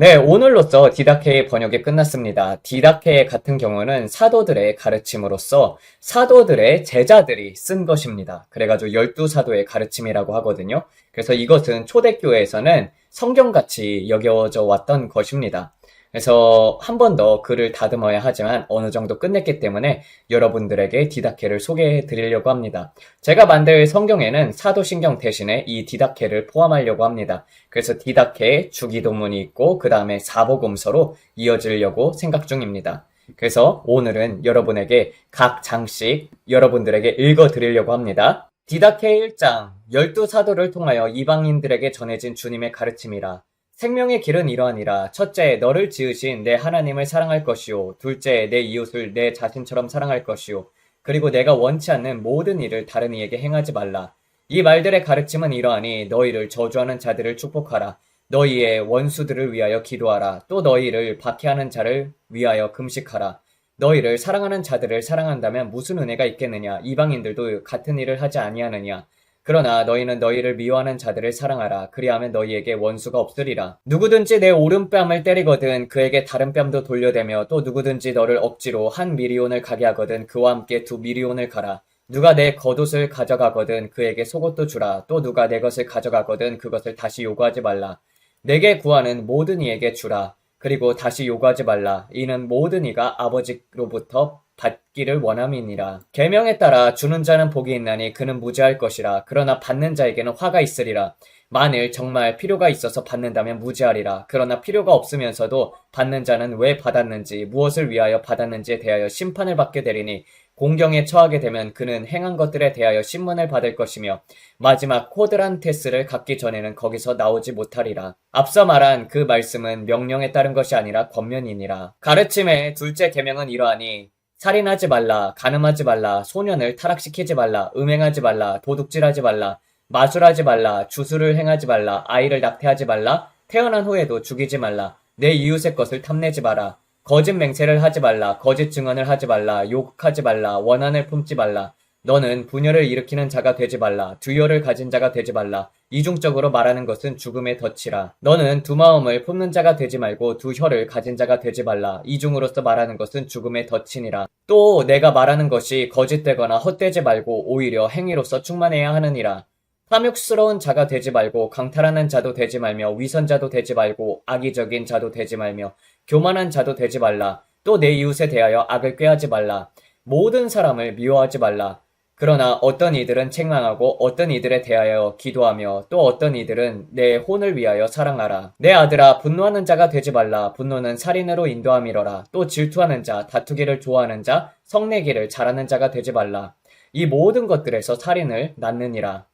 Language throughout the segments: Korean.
네, 오늘로써 디다케의 번역이 끝났습니다. 디다케 같은 경우는 사도들의 가르침으로서 사도들의 제자들이 쓴 것입니다. 그래가지고 열두 사도의 가르침이라고 하거든요. 그래서 이것은 초대교회에서는 성경같이 여겨져 왔던 것입니다. 그래서 한 번 더 글을 다듬어야 하지만 어느 정도 끝냈기 때문에 여러분들에게 디다케를 소개해 드리려고 합니다. 제가 만들 성경에는 사도신경 대신에 이 디다케를 포함하려고 합니다. 그래서 디다케 주기도문이 있고 그 다음에 사복음서로 이어지려고 생각 중입니다. 그래서 오늘은 여러분에게 각 장씩 여러분들에게 읽어 드리려고 합니다. 디다케 1장 열두 사도를 통하여 이방인들에게 전해진 주님의 가르침이라 생명의 길은 이러하니라. 첫째, 너를 지으신 내 하나님을 사랑할 것이요. 둘째, 내 이웃을 내 자신처럼 사랑할 것이요. 그리고 내가 원치 않는 모든 일을 다른 이에게 행하지 말라. 이 말들의 가르침은 이러하니 너희를 저주하는 자들을 축복하라. 너희의 원수들을 위하여 기도하라. 또 너희를 박해하는 자를 위하여 금식하라. 너희를 사랑하는 자들을 사랑한다면 무슨 은혜가 있겠느냐? 이방인들도 같은 일을 하지 아니하느냐? 그러나 너희는 너희를 미워하는 자들을 사랑하라. 그리하면 너희에게 원수가 없으리라. 누구든지 내 오른뺨을 때리거든 그에게 다른 뺨도 돌려대며 또 누구든지 너를 억지로 한 미리온을 가게 하거든 그와 함께 두 미리온을 가라. 누가 내 겉옷을 가져가거든 그에게 속옷도 주라. 또 누가 내 것을 가져가거든 그것을 다시 요구하지 말라. 내게 구하는 모든 이에게 주라. 그리고 다시 요구하지 말라. 이는 모든 이가 아버지로부터 받기를 원함이니라. 계명에 따라 주는 자는 복이 있나니 그는 무죄할 것이라. 그러나 받는 자에게는 화가 있으리라. 만일 정말 필요가 있어서 받는다면 무죄하리라. 그러나 필요가 없으면서도 받는 자는 왜 받았는지, 무엇을 위하여 받았는지에 대하여 심판을 받게 되리니 공경에 처하게 되면 그는 행한 것들에 대하여 신문을 받을 것이며 마지막 코드란테스를 갖기 전에는 거기서 나오지 못하리라. 앞서 말한 그 말씀은 명령에 따른 것이 아니라 권면이니라. 가르침의 둘째 계명은 이러하니 살인하지 말라, 간음하지 말라, 소년을 타락시키지 말라, 음행하지 말라, 도둑질하지 말라, 마술하지 말라, 주술을 행하지 말라, 아이를 낙태하지 말라, 태어난 후에도 죽이지 말라, 내 이웃의 것을 탐내지 마라, 거짓 맹세를 하지 말라, 거짓 증언을 하지 말라, 욕하지 말라, 원한을 품지 말라, 너는 분열을 일으키는 자가 되지 말라. 두려를 가진 자가 되지 말라. 이중적으로 말하는 것은 죽음의 덫이라. 너는 두 마음을 품는 자가 되지 말고 두 혀를 가진 자가 되지 말라. 이중으로서 말하는 것은 죽음의 덫이니라. 또 내가 말하는 것이 거짓되거나 헛되지 말고 오히려 행위로서 충만해야 하느니라. 탐욕스러운 자가 되지 말고 강탈하는 자도 되지 말며 위선자도 되지 말고 악의적인 자도 되지 말며 교만한 자도 되지 말라. 또 내 이웃에 대하여 악을 꾀하지 말라. 모든 사람을 미워하지 말라. 그러나 어떤 이들은 책망하고 어떤 이들에 대하여 기도하며 또 어떤 이들은 내 혼을 위하여 사랑하라. 내 아들아 분노하는 자가 되지 말라. 분노는 살인으로 인도함이러라. 또 질투하는 자, 다투기를 좋아하는 자, 성내기를 잘하는 자가 되지 말라. 이 모든 것들에서 살인을 낳느니라.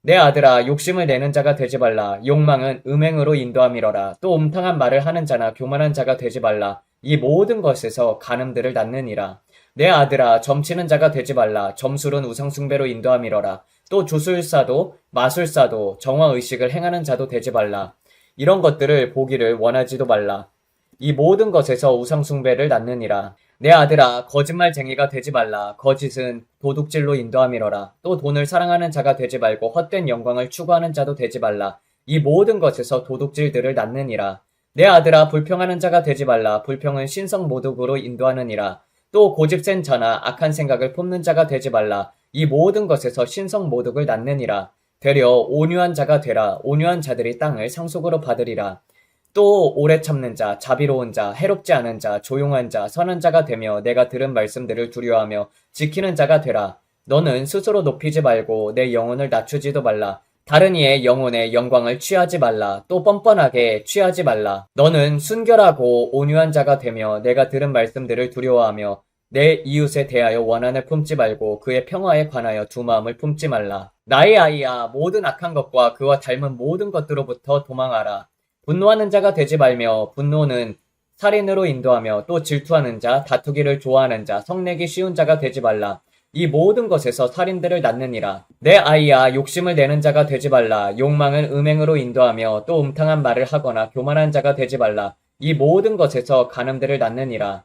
내 아들아 욕심을 내는 자가 되지 말라. 욕망은 음행으로 인도함이러라. 또 음탕한 말을 하는 자나 교만한 자가 되지 말라. 이 모든 것에서 간음들을 낳느니라. 내 아들아 점치는 자가 되지 말라. 점술은 우상숭배로 인도함이러라. 또 주술사도 마술사도 정화의식을 행하는 자도 되지 말라. 이런 것들을 보기를 원하지도 말라. 이 모든 것에서 우상숭배를 낳느니라. 내 아들아 거짓말쟁이가 되지 말라. 거짓은 도둑질로 인도함이러라. 또 돈을 사랑하는 자가 되지 말고 헛된 영광을 추구하는 자도 되지 말라. 이 모든 것에서 도둑질들을 낳느니라. 내 아들아 불평하는 자가 되지 말라. 불평은 신성 모독으로 인도하느니라 또 고집센 자나 악한 생각을 품는 자가 되지 말라. 이 모든 것에서 신성 모독을 낳느니라. 되려 온유한 자가 되라. 온유한 자들이 땅을 상속으로 받으리라. 또 오래 참는 자, 자비로운 자, 해롭지 않은 자, 조용한 자, 선한 자가 되며 내가 들은 말씀들을 두려워하며 지키는 자가 되라. 너는 스스로 높이지 말고 내 영혼을 낮추지도 말라. 다른 이의 영혼의 영광을 취하지 말라. 또 뻔뻔하게 취하지 말라. 너는 순결하고 온유한 자가 되며 내가 들은 말씀들을 두려워하며 내 이웃에 대하여 원한을 품지 말고 그의 평화에 관하여 두 마음을 품지 말라. 나의 아이야 모든 악한 것과 그와 닮은 모든 것들로부터 도망하라. 분노하는 자가 되지 말며 분노는 살인으로 인도하며 또 질투하는 자, 다투기를 좋아하는 자, 성내기 쉬운 자가 되지 말라. 이 모든 것에서 살인들을 낳느니라. 내 아이야 욕심을 내는 자가 되지 말라. 욕망은 음행으로 인도하며 또 음탕한 말을 하거나 교만한 자가 되지 말라. 이 모든 것에서 간음들을 낳느니라.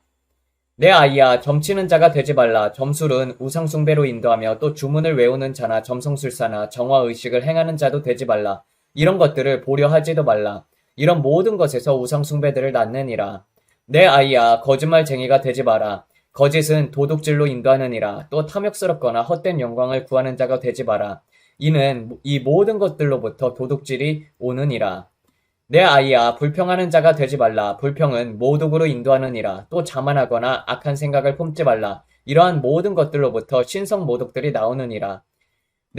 내 아이야 점치는 자가 되지 말라. 점술은 우상숭배로 인도하며 또 주문을 외우는 자나 점성술사나 정화의식을 행하는 자도 되지 말라. 이런 것들을 보려 하지도 말라. 이런 모든 것에서 우상숭배들을 낳느니라. 내 아이야 거짓말쟁이가 되지 마라. 거짓은 도둑질로 인도하느니라. 또 탐욕스럽거나 헛된 영광을 구하는 자가 되지 마라. 이는 이 모든 것들로부터 도둑질이 오느니라. 내 아이야 불평하는 자가 되지 말라. 불평은 모독으로 인도하느니라. 또 자만하거나 악한 생각을 품지 말라. 이러한 모든 것들로부터 신성 모독들이 나오느니라.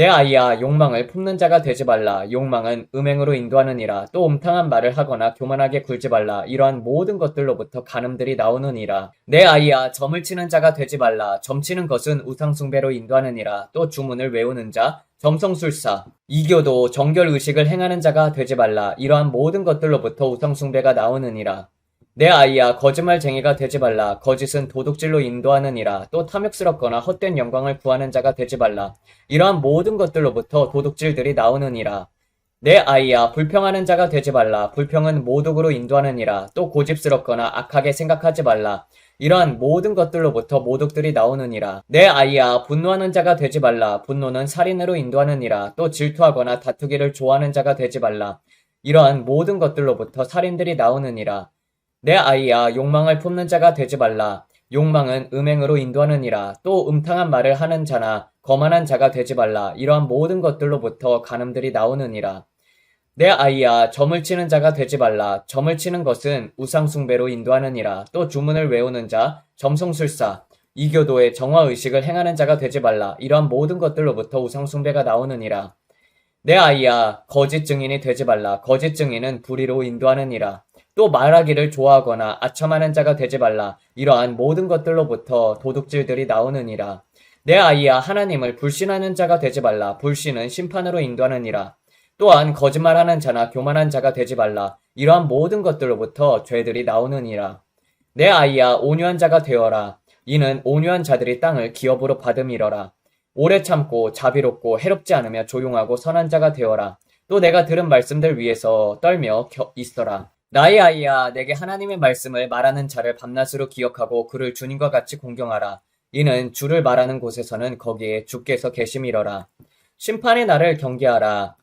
내 아이야 욕망을 품는 자가 되지 말라. 욕망은 음행으로 인도하느니라. 또 음탕한 말을 하거나 교만하게 굴지 말라. 이러한 모든 것들로부터 간음들이 나오느니라. 내 아이야 점을 치는 자가 되지 말라. 점치는 것은 우상숭배로 인도하느니라. 또 주문을 외우는 자, 점성술사, 이교도 정결 의식을 행하는 자가 되지 말라. 이러한 모든 것들로부터 우상숭배가 나오느니라. 내 아이야 거짓말쟁이가 되지 말라. 거짓은 도둑질로 인도하느니라. 또 탐욕스럽거나 헛된 영광을 구하는 자가 되지 말라. 이러한 모든 것들로부터 도둑질들이 나오느니라. 내 아이야 불평하는 자가 되지 말라. 불평은 모독으로 인도하느니라. 또 고집스럽거나 악하게 생각하지 말라. 이러한 모든 것들로부터 모독들이 나오느니라. 내 아이야 분노하는 자가 되지 말라. 분노는 살인으로 인도하느니라. 또 질투하거나 다투기를 좋아하는 자가 되지 말라. 이러한 모든 것들로부터 살인들이 나오느니라. 내 아이야 욕망을 품는 자가 되지 말라. 욕망은 음행으로 인도하느니라. 또 음탕한 말을 하는 자나 거만한 자가 되지 말라. 이러한 모든 것들로부터 간음들이 나오느니라. 내 아이야 점을 치는 자가 되지 말라. 점을 치는 것은 우상숭배로 인도하느니라. 또 주문을 외우는 자, 점성술사, 이교도의 정화의식을 행하는 자가 되지 말라. 이러한 모든 것들로부터 우상숭배가 나오느니라. 내 아이야 거짓 증인이 되지 말라. 거짓 증인은 불의로 인도하느니라. 또 말하기를 좋아하거나 아첨하는 자가 되지 말라. 이러한 모든 것들로부터 도둑질들이 나오느니라. 내 아이야 하나님을 불신하는 자가 되지 말라. 불신은 심판으로 인도하느니라. 또한 거짓말하는 자나 교만한 자가 되지 말라. 이러한 모든 것들로부터 죄들이 나오느니라. 내 아이야 온유한 자가 되어라. 이는 온유한 자들이 땅을 기업으로 받음이러라. 오래 참고 자비롭고 해롭지 않으며 조용하고 선한 자가 되어라. 또 내가 들은 말씀들 위에서 떨며 있어라. 나의 아이야, 내게 하나님의 말씀을 말하는 자를 밤낮으로 기억하고 그를 주님과 같이 공경하라. 이는 주를 말하는 곳에서는 거기에 주께서 계심이러라. 심판의 날을 경계하라.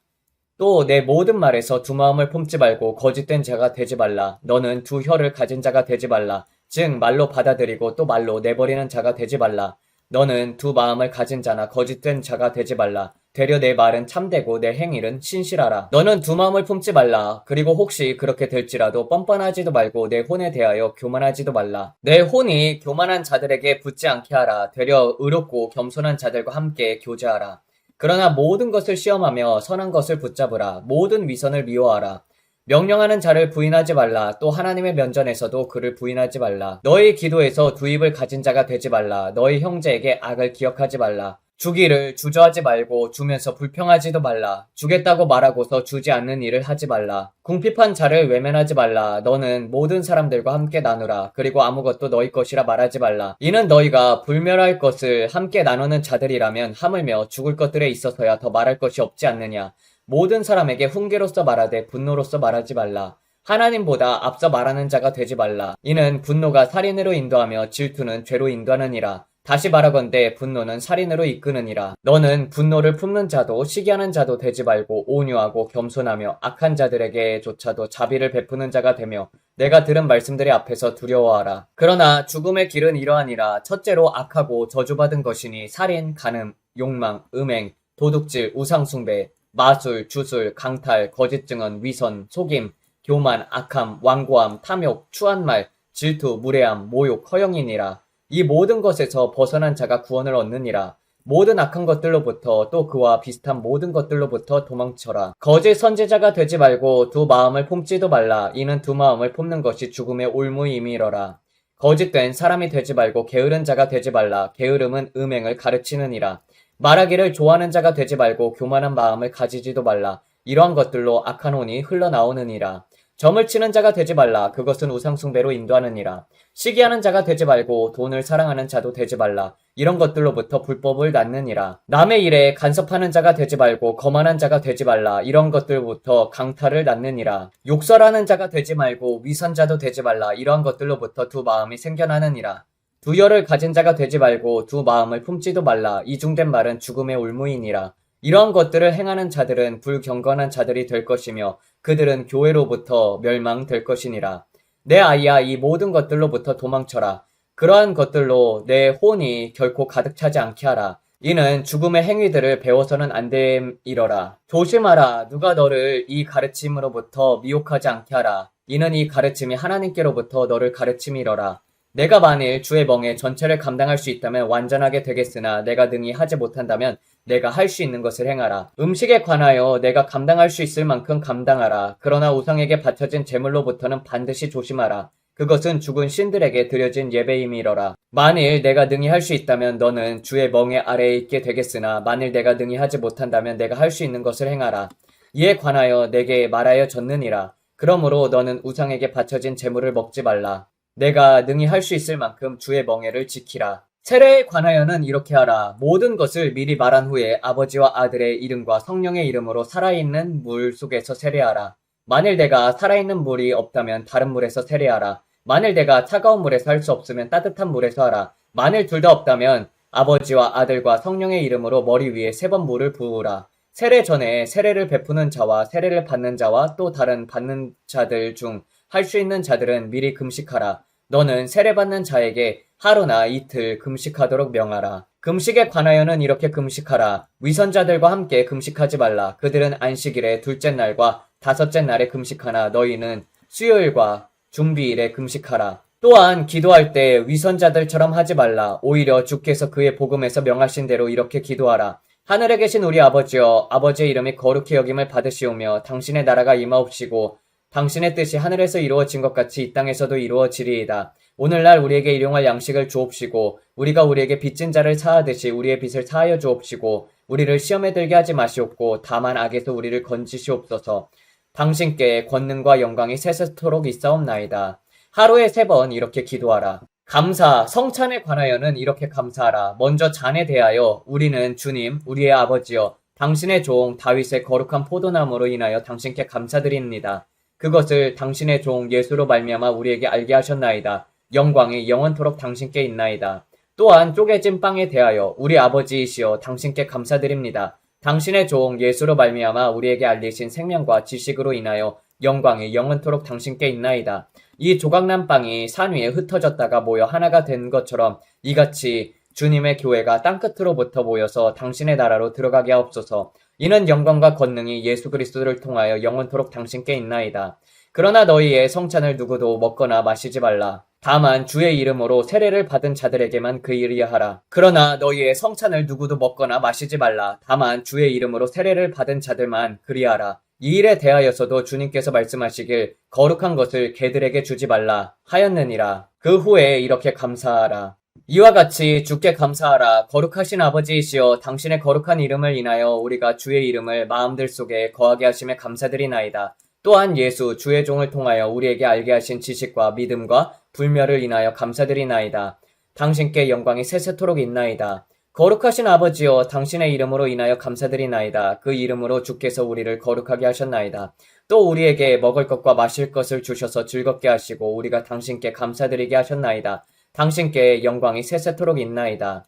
또 내 모든 말에서 두 마음을 품지 말고 거짓된 자가 되지 말라. 너는 두 혀를 가진 자가 되지 말라. 즉 말로 받아들이고 또 말로 내버리는 자가 되지 말라. 너는 두 마음을 가진 자나 거짓된 자가 되지 말라. 되려 내 말은 참되고 내 행일은 신실하라. 너는 두 마음을 품지 말라. 그리고 혹시 그렇게 될지라도 뻔뻔하지도 말고 내 혼에 대하여 교만하지도 말라. 내 혼이 교만한 자들에게 붙지 않게 하라. 되려 의롭고 겸손한 자들과 함께 교제하라. 그러나 모든 것을 시험하며 선한 것을 붙잡으라. 모든 위선을 미워하라. 명령하는 자를 부인하지 말라. 또 하나님의 면전에서도 그를 부인하지 말라. 너희 기도에서 두 입을 가진 자가 되지 말라. 너희 형제에게 악을 기억하지 말라. 주기를 주저하지 말고 주면서 불평하지도 말라. 주겠다고 말하고서 주지 않는 일을 하지 말라. 궁핍한 자를 외면하지 말라. 너는 모든 사람들과 함께 나누라. 그리고 아무것도 너희 것이라 말하지 말라. 이는 너희가 불멸할 것을 함께 나누는 자들이라면 하물며 죽을 것들에 있어서야 더 말할 것이 없지 않느냐. 모든 사람에게 훈계로서 말하되 분노로서 말하지 말라. 하나님보다 앞서 말하는 자가 되지 말라. 이는 분노가 살인으로 인도하며 질투는 죄로 인도하느니라. 다시 말하건대 분노는 살인으로 이끄느니라. 너는 분노를 품는 자도 시기하는 자도 되지 말고 온유하고 겸손하며 악한 자들에게조차도 자비를 베푸는 자가 되며 내가 들은 말씀들의 앞에서 두려워하라. 그러나 죽음의 길은 이러하니라. 첫째로 악하고 저주받은 것이니 살인, 간음, 욕망, 음행, 도둑질, 우상숭배, 마술, 주술, 강탈, 거짓 증언, 위선, 속임, 교만, 악함, 완고함, 탐욕, 추한 말, 질투, 무례함, 모욕, 허영이니라. 이 모든 것에서 벗어난 자가 구원을 얻느니라. 모든 악한 것들로부터 또 그와 비슷한 모든 것들로부터 도망쳐라. 거짓 선제자가 되지 말고 두 마음을 품지도 말라. 이는 두 마음을 품는 것이 죽음의 올무임이러라. 거짓된 사람이 되지 말고 게으른 자가 되지 말라. 게으름은 음행을 가르치느니라. 말하기를 좋아하는 자가 되지 말고 교만한 마음을 가지지도 말라. 이러한 것들로 악한 혼이 흘러나오느니라. 점을 치는 자가 되지 말라. 그것은 우상숭배로 인도하느니라. 시기하는 자가 되지 말고 돈을 사랑하는 자도 되지 말라. 이런 것들로부터 불법을 낳느니라. 남의 일에 간섭하는 자가 되지 말고 거만한 자가 되지 말라. 이런 것들부터 강탈을 낳느니라. 욕설하는 자가 되지 말고 위선자도 되지 말라. 이러한 것들로부터 두 마음이 생겨나느니라. 두 열을 가진 자가 되지 말고 두 마음을 품지도 말라. 이중된 말은 죽음의 올무이니라. 이러한 것들을 행하는 자들은 불경건한 자들이 될 것이며 그들은 교회로부터 멸망될 것이니라. 내 아이야 이 모든 것들로부터 도망쳐라. 그러한 것들로 내 혼이 결코 가득 차지 않게 하라. 이는 죽음의 행위들을 배워서는 안 됨이러라. 조심하라. 누가 너를 이 가르침으로부터 미혹하지 않게 하라. 이는 이 가르침이 하나님께로부터 너를 가르침이러라. 내가 만일 주의 멍에 전체를 감당할 수 있다면 완전하게 되겠으나 내가 능히 하지 못한다면 내가 할 수 있는 것을 행하라. 음식에 관하여 내가 감당할 수 있을 만큼 감당하라. 그러나 우상에게 바쳐진 제물로부터는 반드시 조심하라. 그것은 죽은 신들에게 드려진 예배임이러라. 만일 내가 능히 할 수 있다면 너는 주의 멍에 아래에 있게 되겠으나 만일 내가 능히 하지 못한다면 내가 할 수 있는 것을 행하라. 이에 관하여 내게 말하여 졌느니라. 그러므로 너는 우상에게 바쳐진 제물을 먹지 말라. 내가 능히 할 수 있을 만큼 주의 멍에를 지키라. 세례에 관하여는 이렇게 하라. 모든 것을 미리 말한 후에 아버지와 아들의 이름과 성령의 이름으로 살아있는 물 속에서 세례하라. 만일 내가 살아있는 물이 없다면 다른 물에서 세례하라. 만일 내가 차가운 물에서 할 수 없으면 따뜻한 물에서 하라. 만일 둘 다 없다면 아버지와 아들과 성령의 이름으로 머리 위에 세 번 물을 부으라. 세례 전에 세례를 베푸는 자와 세례를 받는 자와 또 다른 받는 자들 중 할 수 있는 자들은 미리 금식하라. 너는 세례받는 자에게 하루나 이틀 금식하도록 명하라. 금식에 관하여는 이렇게 금식하라. 위선자들과 함께 금식하지 말라. 그들은 안식일의 둘째 날과 다섯째 날에 금식하나 너희는 수요일과 준비일에 금식하라. 또한 기도할 때 위선자들처럼 하지 말라. 오히려 주께서 그의 복음에서 명하신 대로 이렇게 기도하라. 하늘에 계신 우리 아버지여 아버지의 이름이 거룩히 여김을 받으시오며 당신의 나라가 임하옵시고 당신의 뜻이 하늘에서 이루어진 것 같이 이 땅에서도 이루어지리이다. 오늘날 우리에게 일용할 양식을 주옵시고 우리가 우리에게 빚진 자를 사하듯이 우리의 빚을 사하여 주옵시고 우리를 시험에 들게 하지 마시옵고 다만 악에서 우리를 건지시옵소서. 당신께 권능과 영광이 세세토록 있사옵나이다. 하루에 세 번 이렇게 기도하라. 감사, 성찬에 관하여는 이렇게 감사하라. 먼저 잔에 대하여 우리는 주님, 우리의 아버지여, 당신의 종 다윗의 거룩한 포도나무로 인하여 당신께 감사드립니다. 그것을 당신의 종 예수로 말미암아 우리에게 알게 하셨나이다. 영광이 영원토록 당신께 있나이다. 또한 쪼개진 빵에 대하여 우리 아버지이시여 당신께 감사드립니다. 당신의 종 예수로 말미암아 우리에게 알리신 생명과 지식으로 인하여 영광이 영원토록 당신께 있나이다. 이 조각난 빵이 산 위에 흩어졌다가 모여 하나가 된 것처럼 이같이 주님의 교회가 땅끝으로부터 모여서 당신의 나라로 들어가게 하옵소서. 이는 영광과 권능이 예수 그리스도를 통하여 영원토록 당신께 있나이다. 그러나 너희의 성찬을 누구도 먹거나 마시지 말라. 다만 주의 이름으로 세례를 받은 자들에게만 그 일이야 하라. 그러나 너희의 성찬을 누구도 먹거나 마시지 말라. 다만 주의 이름으로 세례를 받은 자들만 그리하라. 이 일에 대하여서도 주님께서 말씀하시길 거룩한 것을 개들에게 주지 말라 하였느니라. 그 후에 이렇게 감사하라. 이와 같이 주께 감사하라. 거룩하신 아버지이시여 당신의 거룩한 이름을 인하여 우리가 주의 이름을 마음들 속에 거하게 하심에 감사드리나이다. 또한 예수 주의 종을 통하여 우리에게 알게 하신 지식과 믿음과 불멸을 인하여 감사드리나이다. 당신께 영광이 세세토록 있나이다. 거룩하신 아버지여 당신의 이름으로 인하여 감사드리나이다. 그 이름으로 주께서 우리를 거룩하게 하셨나이다. 또 우리에게 먹을 것과 마실 것을 주셔서 즐겁게 하시고 우리가 당신께 감사드리게 하셨나이다. 당신께 영광이 세세토록 있나이다.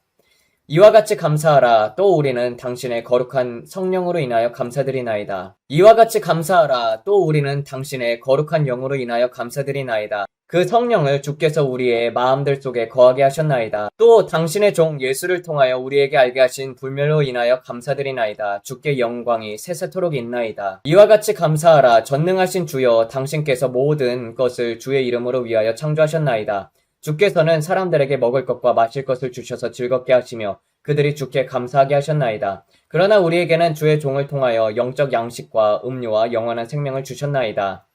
이와 같이 감사하라. 또 우리는 당신의 거룩한 성령으로 인하여 감사드리나이다. 이와 같이 감사하라. 또 우리는 당신의 거룩한 영으로 인하여 감사드리나이다. 그 성령을 주께서 우리의 마음들 속에 거하게 하셨나이다. 또 당신의 종 예수를 통하여 우리에게 알게 하신 불멸로 인하여 감사드리나이다. 주께 영광이 세세토록 있나이다. 이와 같이 감사하라. 전능하신 주여 당신께서 모든 것을 주의 이름으로 위하여 창조하셨나이다. 주께서는 사람들에게 먹을 것과 마실 것을 주셔서 즐겁게 하시며 그들이 주께 감사하게 하셨나이다. 그러나 우리에게는 주의 종을 통하여 영적 양식과 음료와 영원한 생명을 주셨나이다.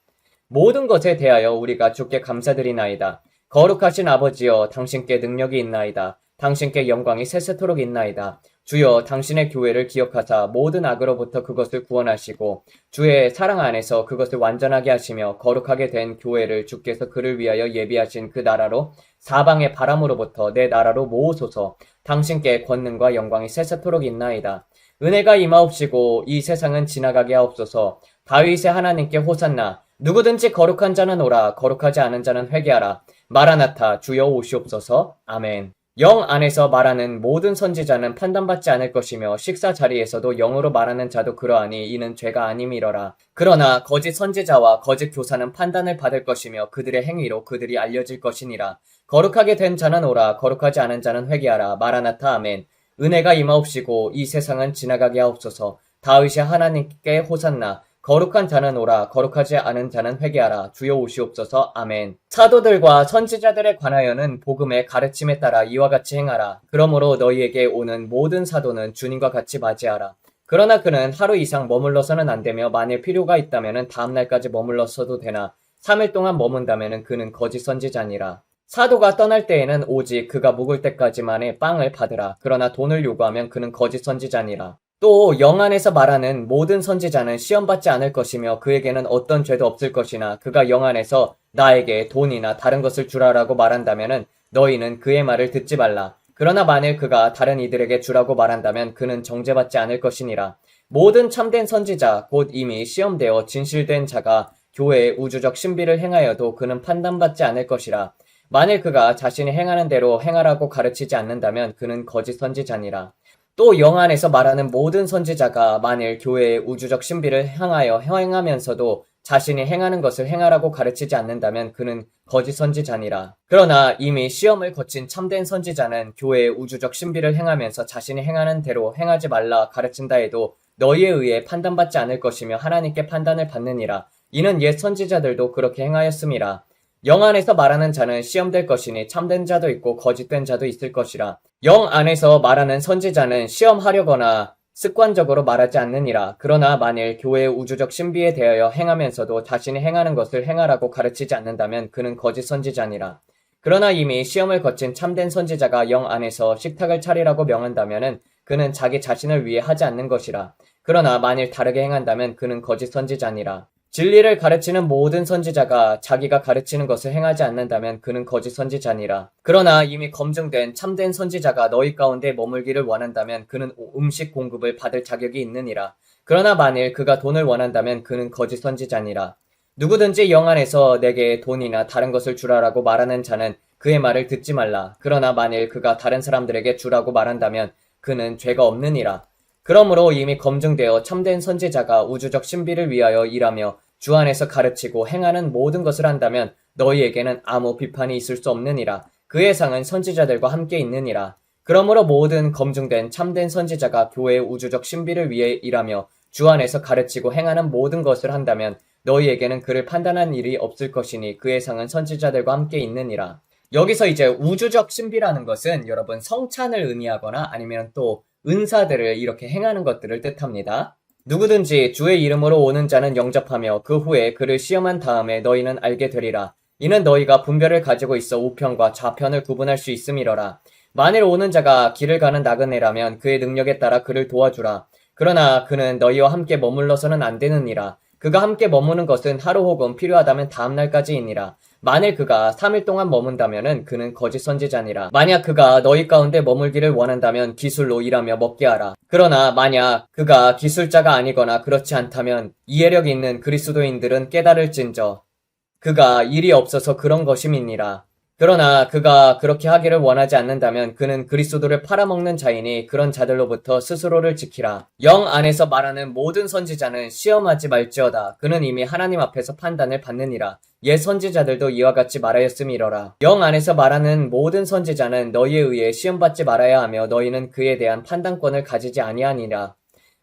모든 것에 대하여 우리가 주께 감사드리나이다. 거룩하신 아버지여 당신께 능력이 있나이다. 당신께 영광이 세세토록 있나이다. 주여 당신의 교회를 기억하사 모든 악으로부터 그것을 구원하시고 주의 사랑 안에서 그것을 완전하게 하시며 거룩하게 된 교회를 주께서 그를 위하여 예비하신 그 나라로 사방의 바람으로부터 내 나라로 모으소서 당신께 권능과 영광이 세세토록 있나이다. 은혜가 임하옵시고 이 세상은 지나가게 하옵소서 다윗의 하나님께 호산나 누구든지 거룩한 자는 오라 거룩하지 않은 자는 회개하라 마라나타 주여 오시옵소서 아멘 영 안에서 말하는 모든 선지자는 판단받지 않을 것이며 식사 자리에서도 영으로 말하는 자도 그러하니 이는 죄가 아님이러라. 그러나 거짓 선지자와 거짓 교사는 판단을 받을 것이며 그들의 행위로 그들이 알려질 것이니라. 거룩하게 된 자는 오라 거룩하지 않은 자는 회개하라. 마라나타 아멘. 은혜가 임하옵시고 이 세상은 지나가게 하옵소서. 다윗이 하나님께 호산나 거룩한 자는 오라 거룩하지 않은 자는 회개하라. 주여 오시옵소서. 아멘. 사도들과 선지자들에 관하여는 복음의 가르침에 따라 이와 같이 행하라. 그러므로 너희에게 오는 모든 사도는 주님과 같이 맞이하라. 그러나 그는 하루 이상 머물러서는 안 되며 만일 필요가 있다면 다음 날까지 머물러서도 되나 3일 동안 머문다면 그는 거짓 선지자니라. 사도가 떠날 때에는 오직 그가 묵을 때까지만의 빵을 받으라. 그러나 돈을 요구하면 그는 거짓 선지자니라 또 영안에서 말하는 모든 선지자는 시험받지 않을 것이며 그에게는 어떤 죄도 없을 것이나 그가 영안에서 나에게 돈이나 다른 것을 주라라고 말한다면 너희는 그의 말을 듣지 말라. 그러나 만일 그가 다른 이들에게 주라고 말한다면 그는 정죄받지 않을 것이니라. 모든 참된 선지자 곧 이미 시험되어 진실된 자가 교회의 우주적 신비를 행하여도 그는 판단받지 않을 것이라. 만일 그가 자신이 행하는 대로 행하라고 가르치지 않는다면 그는 거짓 선지자니라. 또 영안에서 말하는 모든 선지자가 만일 교회의 우주적 신비를 향하여 행하면서도 자신이 행하는 것을 행하라고 가르치지 않는다면 그는 거짓 선지자니라. 그러나 이미 시험을 거친 참된 선지자는 교회의 우주적 신비를 행하면서 자신이 행하는 대로 행하지 말라 가르친다 해도 너희에 의해 판단받지 않을 것이며 하나님께 판단을 받느니라. 이는 옛 선지자들도 그렇게 행하였음이라. 영 안에서 말하는 자는 시험될 것이니 참된 자도 있고 거짓된 자도 있을 것이라. 영 안에서 말하는 선지자는 시험하려거나 습관적으로 말하지 않느니라. 그러나 만일 교회의 우주적 신비에 대하여 행하면서도 자신이 행하는 것을 행하라고 가르치지 않는다면 그는 거짓 선지자니라. 그러나 이미 시험을 거친 참된 선지자가 영 안에서 식탁을 차리라고 명한다면 그는 자기 자신을 위해 하지 않는 것이라. 그러나 만일 다르게 행한다면 그는 거짓 선지자니라. 진리를 가르치는 모든 선지자가 자기가 가르치는 것을 행하지 않는다면 그는 거짓 선지자니라. 그러나 이미 검증된 참된 선지자가 너희 가운데 머물기를 원한다면 그는 음식 공급을 받을 자격이 있느니라. 그러나 만일 그가 돈을 원한다면 그는 거짓 선지자니라. 누구든지 영 안에서 내게 돈이나 다른 것을 주라라고 말하는 자는 그의 말을 듣지 말라. 그러나 만일 그가 다른 사람들에게 주라고 말한다면 그는 죄가 없느니라. 그러므로 이미 검증되어 참된 선지자가 우주적 신비를 위하여 일하며 주 안에서 가르치고 행하는 모든 것을 한다면 너희에게는 아무 비판이 있을 수 없느니라. 그의 상은 선지자들과 함께 있느니라. 그러므로 모든 검증된 참된 선지자가 교회의 우주적 신비를 위해 일하며 주 안에서 가르치고 행하는 모든 것을 한다면 너희에게는 그를 판단한 일이 없을 것이니 그의 상은 선지자들과 함께 있느니라. 여기서 이제 우주적 신비라는 것은 여러분 성찬을 의미하거나 아니면 또 은사들을 이렇게 행하는 것들을 뜻합니다. 누구든지 주의 이름으로 오는 자는 영접하며 그 후에 그를 시험한 다음에 너희는 알게 되리라. 이는 너희가 분별을 가지고 있어 우편과 좌편을 구분할 수 있음이러라. 만일 오는 자가 길을 가는 나그네라면 그의 능력에 따라 그를 도와주라. 그러나 그는 너희와 함께 머물러서는 안 되느니라. 그가 함께 머무는 것은 하루 혹은 필요하다면 다음 날까지이니라. 만일 그가 3일 동안 머문다면은 그는 거짓 선지자니라. 만약 그가 너희 가운데 머물기를 원한다면 기술로 일하며 먹게 하라. 그러나 만약 그가 기술자가 아니거나 그렇지 않다면 이해력 있는 그리스도인들은 깨달을진저 그가 일이 없어서 그런 것임이니라. 그러나 그가 그렇게 하기를 원하지 않는다면 그는 그리스도를 팔아먹는 자이니 그런 자들로부터 스스로를 지키라. 영 안에서 말하는 모든 선지자는 시험하지 말지어다. 그는 이미 하나님 앞에서 판단을 받느니라. 옛 선지자들도 이와 같이 말하였음이러라. 영 안에서 말하는 모든 선지자는 너희에 의해 시험받지 말아야 하며 너희는 그에 대한 판단권을 가지지 아니하니라.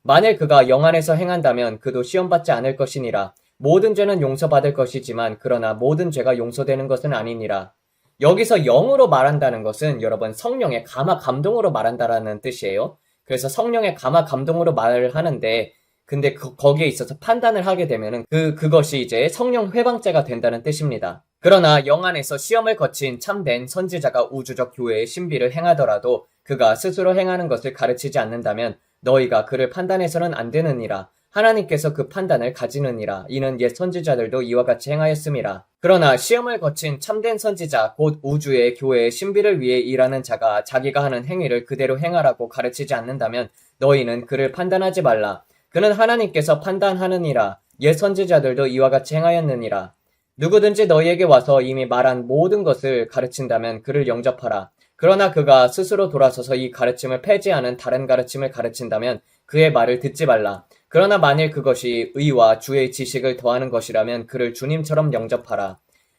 만일 그가 영 안에서 행한다면 그도 시험받지 않을 것이니라. 모든 죄는 용서받을 것이지만 그러나 모든 죄가 용서되는 것은 아니니라. 여기서 영으로 말한다는 것은 여러분 성령의 감화 감동으로 말한다라는 뜻이에요. 그래서 성령의 감화 감동으로 말을 하는데 근데 그, 거기에 있어서 판단을 하게 되면은 그 그것이 이제 성령 회방죄가 된다는 뜻입니다. 그러나 영 안에서 시험을 거친 참된 선지자가 우주적 교회의 신비를 행하더라도 그가 스스로 행하는 것을 가르치지 않는다면 너희가 그를 판단해서는 안 되느니라. 하나님께서 그 판단을 가지느니라. 이는 옛 선지자들도 이와 같이 행하였음이라. 그러나 시험을 거친 참된 선지자 곧 우주의 교회의 신비를 위해 일하는 자가 자기가 하는 행위를 그대로 행하라고 가르치지 않는다면 너희는 그를 판단하지 말라. 그는 하나님께서 판단하느니라. 옛 선지자들도 이와 같이 행하였느니라. 누구든지 너희에게 와서 이미 말한 모든 것을 가르친다면 그를 영접하라. 그러나 그가 스스로 돌아서서 이 가르침을 폐지하는 다른 가르침을 가르친다면 그의 말을 듣지 말라. 그러나 만일 그것이 의와 주의 지식을 더하는 것이라면 그를 주님처럼 영접하라.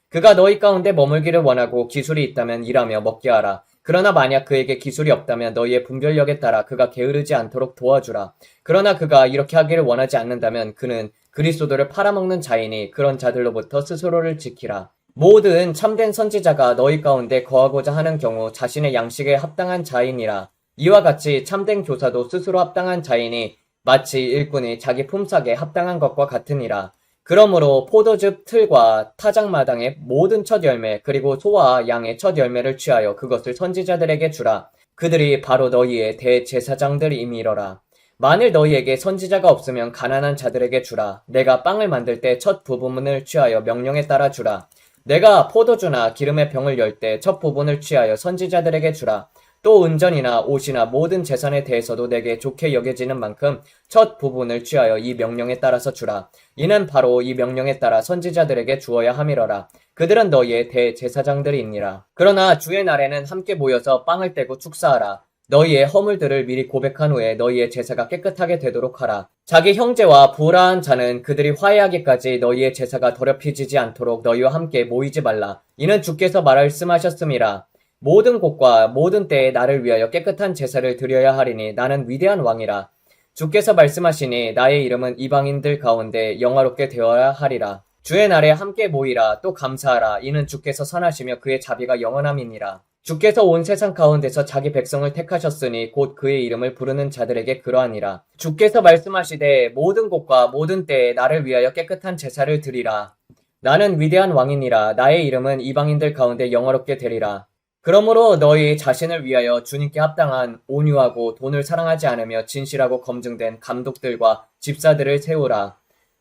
그가 너희 가운데 머물기를 원하고 기술이 있다면 일하며 먹게 하라. 그러나 만약 그에게 기술이 없다면 너희의 분별력에 따라 그가 게으르지 않도록 도와주라. 그러나 그가 이렇게 하기를 원하지 않는다면 그는 그리스도를 팔아먹는 자이니 그런 자들로부터 스스로를 지키라. 모든 참된 선지자가 너희 가운데 거하고자 하는 경우 자신의 양식에 합당한 자이니라. 이와 같이 참된 교사도 스스로 합당한 자이니 마치 일꾼이 자기 품삯에 합당한 것과 같으니라. 그러므로 포도즙 틀과 타작마당의 모든 첫 열매 그리고 소와 양의 첫 열매를 취하여 그것을 선지자들에게 주라. 그들이 바로 너희의 대제사장들이미러라. 만일 너희에게 선지자가 없으면 가난한 자들에게 주라. 내가 빵을 만들 때 첫 부분을 취하여 명령에 따라 주라. 내가 포도주나 기름의 병을 열 때 첫 부분을 취하여 선지자들에게 주라. 또 은전이나 옷이나 모든 재산에 대해서도 내게 좋게 여겨지는 만큼 첫 부분을 취하여 이 명령에 따라서 주라. 이는 바로 이 명령에 따라 선지자들에게 주어야 함이러라. 그들은 너희의 대제사장들이니라. 그러나 주의 날에는 함께 모여서 빵을 떼고 축사하라. 너희의 허물들을 미리 고백한 후에 너희의 제사가 깨끗하게 되도록 하라. 자기 형제와 불화한 자는 그들이 화해하기까지 너희의 제사가 더럽혀지지 않도록 너희와 함께 모이지 말라. 이는 주께서 말씀하셨음이라. 모든 곳과 모든 때에 나를 위하여 깨끗한 제사를 드려야 하리니 나는 위대한 왕이라. 주께서 말씀하시니 나의 이름은 이방인들 가운데 영화롭게 되어야 하리라. 주의 날에 함께 모이라 또 감사하라 이는 주께서 선하시며 그의 자비가 영원함이니라. 주께서 온 세상 가운데서 자기 백성을 택하셨으니 곧 그의 이름을 부르는 자들에게 그러하니라. 주께서 말씀하시되 모든 곳과 모든 때에 나를 위하여 깨끗한 제사를 드리라. 나는 위대한 왕이니라. 나의 이름은 이방인들 가운데 영화롭게 되리라. 그러므로 너희 자신을 위하여 주님께 합당한 온유하고 돈을 사랑하지 않으며 진실하고 검증된 감독들과 집사들을 세우라.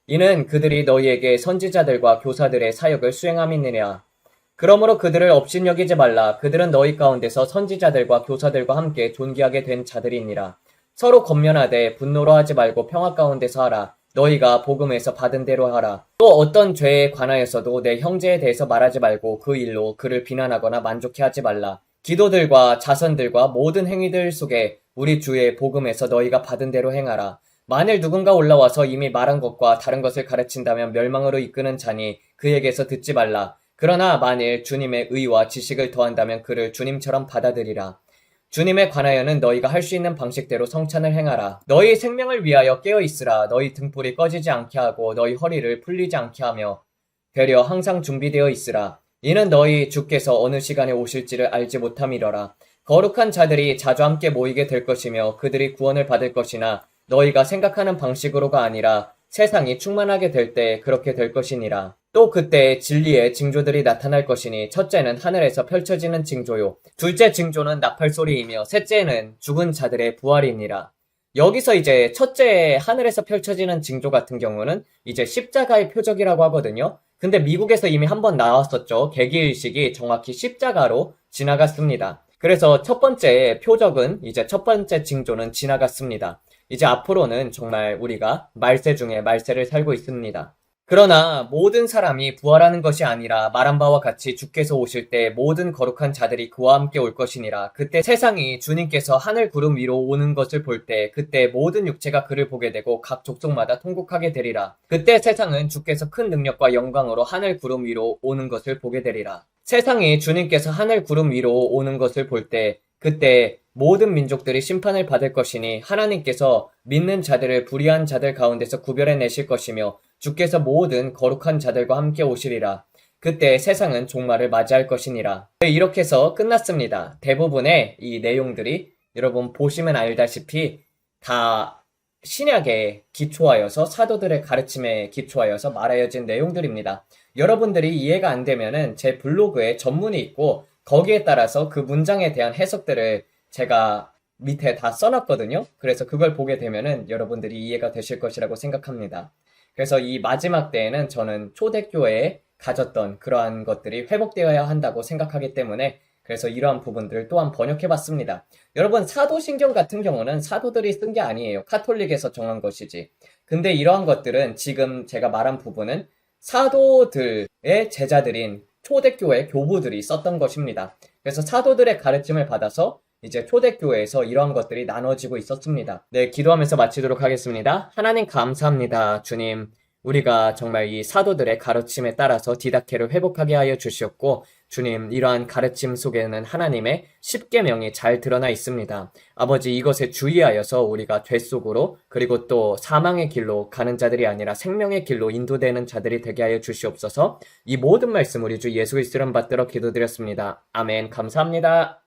이는 그들이 너희에게 선지자들과 교사들의 사역을 수행함이니라. 그러므로 그들을 업신여기지 말라. 그들은 너희 가운데서 선지자들과 교사들과 함께 존귀하게 된 자들이니라. 서로 겉면하되 분노로 하지 말고 평화 가운데서 하라. 너희가 복음에서 받은 대로 하라. 또 어떤 죄에 관하여서도 내 형제에 대해서 말하지 말고 그 일로 그를 비난하거나 만족해 하지 말라. 기도들과 자선들과 모든 행위들 속에 우리 주의 복음에서 너희가 받은 대로 행하라. 만일 누군가 올라와서 이미 말한 것과 다른 것을 가르친다면 멸망으로 이끄는 자니 그에게서 듣지 말라. 그러나 만일 주님의 의와 지식을 더한다면 그를 주님처럼 받아들이라. 주님에 관하여는 너희가 할 수 있는 방식대로 성찬을 행하라. 너희 생명을 위하여 깨어 있으라. 너희 등불이 꺼지지 않게 하고 너희 허리를 풀리지 않게 하며 되려 항상 준비되어 있으라. 이는 너희 주께서 어느 시간에 오실지를 알지 못함이러라. 거룩한 자들이 자주 함께 모이게 될 것이며 그들이 구원을 받을 것이나 너희가 생각하는 방식으로가 아니라 세상이 충만하게 될 때 그렇게 될 것이니라. 또 그때 진리의 징조들이 나타날 것이니 첫째는 하늘에서 펼쳐지는 징조요. 둘째 징조는 나팔 소리이며 셋째는 죽은 자들의 부활이니라. 여기서 이제 첫째 하늘에서 펼쳐지는 징조 같은 경우는 이제 십자가의 표적이라고 하거든요. 근데 미국에서 이미 한번 나왔었죠. 개기일식이 정확히 십자가로 지나갔습니다. 그래서 첫 번째 표적은 이제 첫 번째 징조는 지나갔습니다. 이제 앞으로는 정말 우리가 말세 중에 말세를 살고 있습니다. 그러나 모든 사람이 부활하는 것이 아니라 말한 바와 같이 주께서 오실 때 모든 거룩한 자들이 그와 함께 올 것이니라. 그때 세상이 주님께서 하늘 구름 위로 오는 것을 볼 때 그때 모든 육체가 그를 보게 되고 각 족속마다 통곡하게 되리라. 그때 세상은 주께서 큰 능력과 영광으로 하늘 구름 위로 오는 것을 보게 되리라. 세상이 주님께서 하늘 구름 위로 오는 것을 볼 때 그때 모든 민족들이 심판을 받을 것이니 하나님께서 믿는 자들을 불의한 자들 가운데서 구별해 내실 것이며 주께서 모든 거룩한 자들과 함께 오시리라. 그때 세상은 종말을 맞이할 것이니라. 이렇게 해서 끝났습니다. 대부분의 이 내용들이 여러분 보시면 알다시피 다 신약에 기초하여서 사도들의 가르침에 기초하여서 말하여진 내용들입니다. 여러분들이 이해가 안 되면은 제 블로그에 전문이 있고 거기에 따라서 그 문장에 대한 해석들을 제가 밑에 다 써놨거든요. 그래서 그걸 보게 되면은 여러분들이 이해가 되실 것이라고 생각합니다. 그래서 이 마지막 때에는 저는 초대교회에 가졌던 그러한 것들이 회복되어야 한다고 생각하기 때문에 그래서 이러한 부분들을 또한 번역해 봤습니다. 여러분, 사도신경 같은 경우는 사도들이 쓴 게 아니에요. 카톨릭에서 정한 것이지. 근데 이러한 것들은 지금 제가 말한 부분은 사도들의 제자들인 초대교회 교부들이 썼던 것입니다. 그래서 사도들의 가르침을 받아서 이제 초대교회에서 이러한 것들이 나눠지고 있었습니다. 네, 기도하면서 마치도록 하겠습니다. 하나님 감사합니다. 주님, 우리가 정말 이 사도들의 가르침에 따라서 디다케를 회복하게 하여 주시었고, 주님, 이러한 가르침 속에는 하나님의 십계명이 잘 드러나 있습니다. 아버지, 이것에 주의하여서 우리가 죄 속으로, 그리고 또 사망의 길로 가는 자들이 아니라 생명의 길로 인도되는 자들이 되게 하여 주시옵소서, 이 모든 말씀 우리 주 예수 그리스도를 받들어 기도드렸습니다. 아멘. 감사합니다.